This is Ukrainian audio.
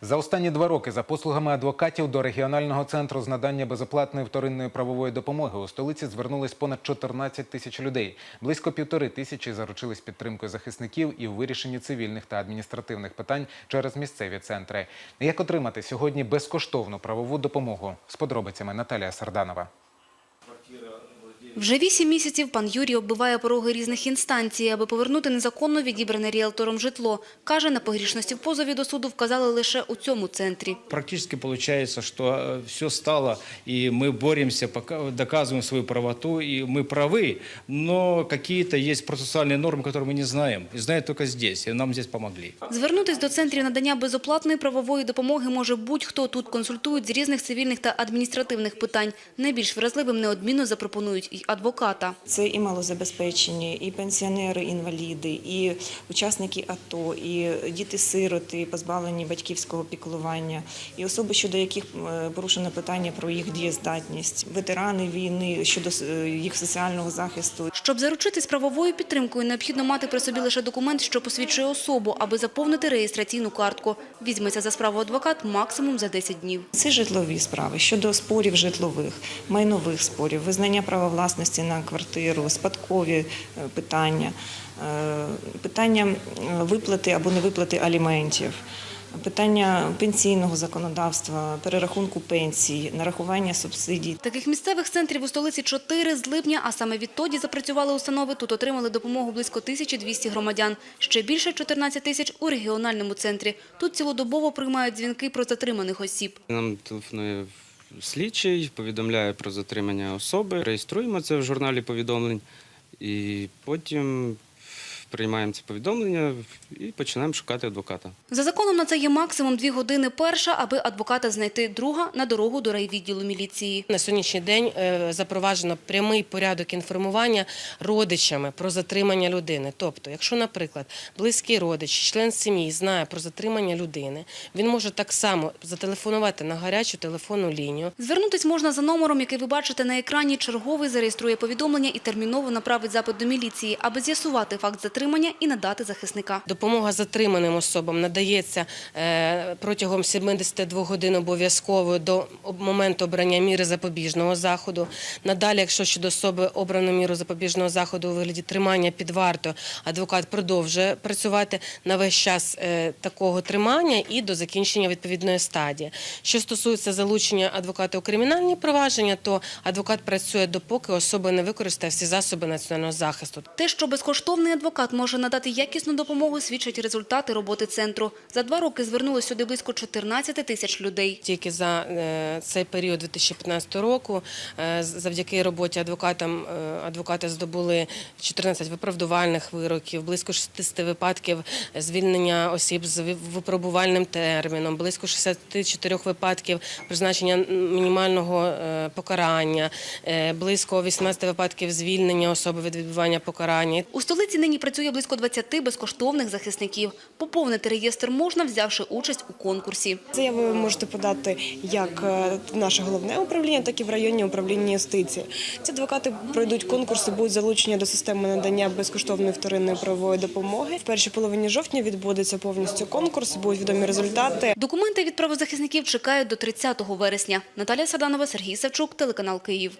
За останні два роки за послугами адвокатів до регіонального центру з надання безоплатної вторинної правової допомоги у столиці звернулись понад 14 тисяч людей. Близько півтори тисячі заручились підтримкою захисників і у вирішенні цивільних та адміністративних питань через місцеві центри. Як отримати сьогодні безкоштовну правову допомогу? З подробицями Наталія Сарданова. Вже вісім місяців пан Юрій оббиває пороги різних інстанцій, аби повернути незаконно відібране ріелтором житло. Каже, на погрішності в позові до суду вказали лише у цьому центрі. Практически получается, что все стало, и мы боремся, пока доказываем свою правоту, и мы правы, но какие-то есть процессуальные нормы, которые мы не знаем, и знают только здесь, и нам здесь помогли. Звернутись до центрів надання безоплатної правової допомоги може будь-хто. Тут консультують з різних цивільних та адміністративних питань. Найбільш вразливим неодмінно запропонують і адвоката. Це і малозабезпечені, і пенсіонери, інваліди, і учасники АТО, і діти-сироти, позбавлені батьківського піклування, і особи, щодо яких е, порушено питання про їх дієздатність, ветерани війни щодо е, їх соціального захисту. Щоб заручитись правовою підтримкою, необхідно мати при собі лише документ, що посвідчує особу, аби заповнити реєстраційну картку. Візьметься за справу адвокат максимум за 10 днів. Це житлові справи щодо спорів житлових, майнових спорів, визнання права власності на квартиру, спадкові е, питання, е, питання виплати або невиплати аліментів. Питання пенсійного законодавства, перерахунку пенсій, нарахування субсидій. Таких місцевих центрів у столиці чотири з липня, а саме відтоді запрацювали установи. Тут отримали допомогу близько 1200 громадян. Ще більше 14 тисяч у регіональному центрі. Тут цілодобово приймають дзвінки про затриманих осіб. Нам телефонує слідчий, повідомляє про затримання особи, реєструємо це в журналі повідомлень. І потім приймаємо це повідомлення і починаємо шукати адвоката. За законом на це є максимум дві години перша, аби адвоката знайти, друга – на дорогу до райвідділу міліції. На сьогоднішній день е, запроваджено прямий порядок інформування родичами про затримання людини. Тобто, якщо, наприклад, близький родич, член сім'ї знає про затримання людини, він може так само зателефонувати на гарячу телефонну лінію. Звернутись можна за номером, який ви бачите на екрані. Черговий зареєструє повідомлення і терміново направить запит до міліції, аби з'ясувати факт затримання і надати захисника. Допомога затриманим особам надається е, протягом 72 годин обов'язково до моменту обрання міри запобіжного заходу. Надалі, якщо щодо особи обрано міру запобіжного заходу у вигляді тримання під вартою, адвокат продовжує працювати на весь час е, такого тримання і до закінчення відповідної стадії. Що стосується залучення адвоката у кримінальні провадження, то адвокат працює допоки особа не використає всі засоби національного захисту. Те, що безкоштовний адвокат може надати якісну допомогу, свідчать результати роботи центру. За два роки звернули сюди близько 14 тисяч людей. Тільки за е, цей період 2015 року, е, завдяки роботі адвокатам, е, адвокати здобули 14 виправдувальних вироків, близько 60 випадків звільнення осіб з ви- випробувальним терміном, близько 64 випадків призначення мінімального покарання, близько 18 випадків звільнення особи від відбування покарання. У столиці нині працює близько 20 безкоштовних захисників. Поповнити реєстр можна, взявши участь у конкурсі. Заяви ви можете подати як е, в наше головне управління, так і в районні управління юстиції. Ці адвокати пройдуть конкурси, будуть залучені до системи надання безкоштовної вторинної правової допомоги. В першій половині жовтня відбудеться повністю конкурс, будуть відомі результати. Документи від правозахисників чекають до 30 вересня. Наталія Саданова, Сергій Савчук, телеканал Київ.